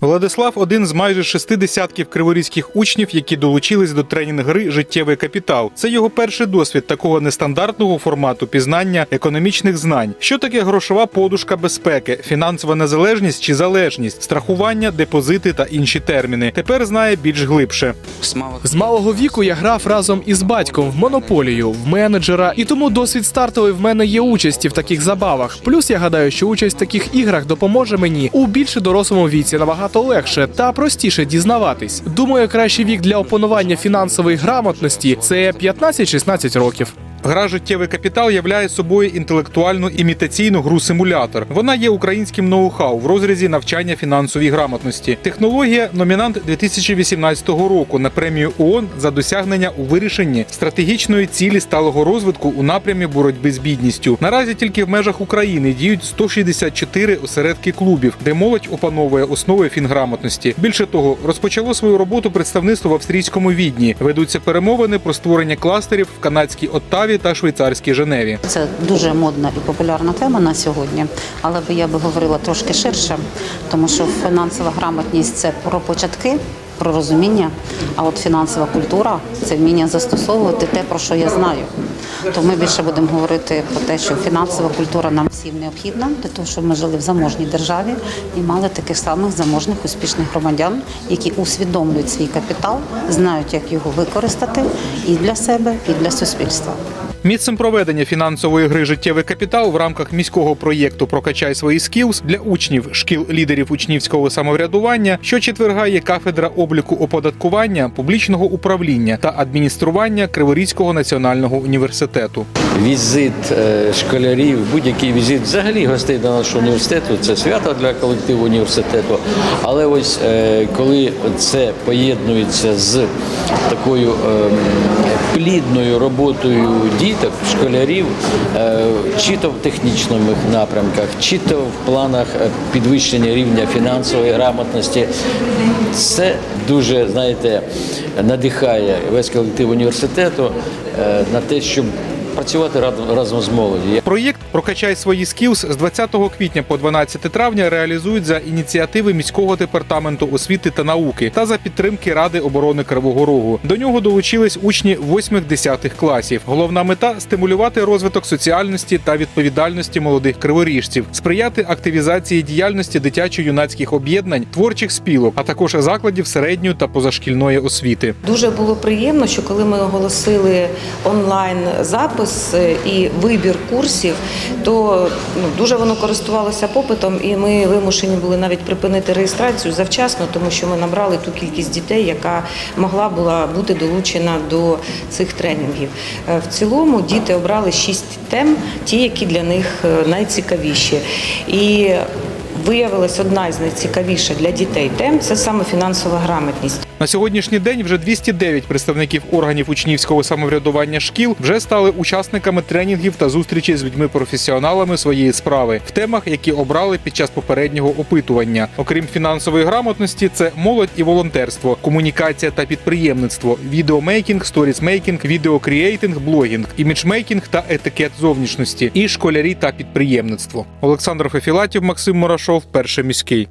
Владислав один з майже шести десятків криворізьких учнів, які долучились до тренінг-гри Життєвий капітал. Це його перший досвід такого нестандартного формату пізнання економічних знань. Що таке грошова подушка безпеки, фінансова незалежність чи залежність, страхування, депозити та інші терміни. Тепер знає більш глибше. З З малого віку я грав разом із батьком в монополію, в менеджера, і тому досвід стартовий в мене є участі в таких забавах. Плюс я гадаю, що участь в таких іграх допоможе мені у більш дорослому віці набагато легше та простіше дізнаватись. Думаю, кращий вік для опанування фінансової грамотності це 15-16 років. Гра Життєвий капітал являє собою інтелектуальну імітаційну гру симулятор. Вона є українським ноу-хау в розрізі навчання фінансовій грамотності. Технологія номінант 2018 року на премію ООН за досягнення у вирішенні стратегічної цілі сталого розвитку у напрямі боротьби з бідністю. Наразі тільки в межах України діють 164 осередки клубів, де молодь опановує основи фінграмотності. Більше того, розпочало свою роботу представництво в австрійському відні. Ведуться перемовини про створення кластерів в канадській Оттаві та швейцарській Женеві. Це дуже модна і популярна тема на сьогодні, але я би говорила трошки ширше, тому що фінансова грамотність це про початки. Про розуміння, а от фінансова культура це вміння застосовувати те, про що я знаю. То ми більше будемо говорити про те, що фінансова культура нам всім необхідна для того, щоб ми жили в заможній державі і мали таких самих заможних успішних громадян, які усвідомлюють свій капітал, знають, як його використати і для себе, і для суспільства. Місцем проведення фінансової гри Життєвий капітал в рамках міського проєкту Прокачай свої скілз для учнів шкіл лідерів учнівського самоврядування, що четверга є кафедра обліку оподаткування, публічного управління та адміністрування Криворізького національного університету. візит е, школярів, будь-який візит взагалі гостей до нашого університету це свято для колективу університету. Але ось е, коли це поєднується з такою ем, плідною роботою діток, школярів, е, чи то в технічних напрямках, чи то в планах е, підвищення рівня фінансової грамотності, це дуже знаєте надихає весь колектив університету е, на те, щоб працювати разом- разом з молоді. Проєкт Прокачай свої скілз з 20 квітня по 12 травня реалізують за ініціативи міського департаменту освіти та науки та за підтримки Ради оборони Кривого Рогу. До нього долучились учні 8-10 класів. Головна мета стимулювати розвиток соціальності та відповідальності молодих криворіжців, сприяти активізації діяльності дитячо-юнацьких об'єднань, творчих спілок, а також закладів середньої та позашкільної освіти. Дуже було приємно, що коли ми оголосили онлайн запис е, і вибір курсів, то ну, дуже воно користувалося попитом, і ми вимушені були навіть припинити реєстрацію завчасно, тому що ми набрали ту кількість дітей, яка могла була бути долучена до цих тренінгів. Е, В цілому діти обрали шість тем, ті, які для них е, найцікавіші. І Виявилась одна із найцікавіших для дітей тем це саме фінансова грамотність. На сьогоднішній день вже 209 представників органів учнівського самоврядування шкіл вже стали учасниками тренінгів та зустрічей з людьми-професіоналами своєї справи в темах, які обрали під час попереднього опитування. Окрім фінансової грамотності, це молодь і волонтерство, комунікація та підприємництво, відеомейкінг, сторісмейкінг, відеокріейтинг, блогінг, іміджмейкінг та етикет зовнішності, і школярі та підприємництво. Олександр Фефілатів, Максим Мурашов, перший міський.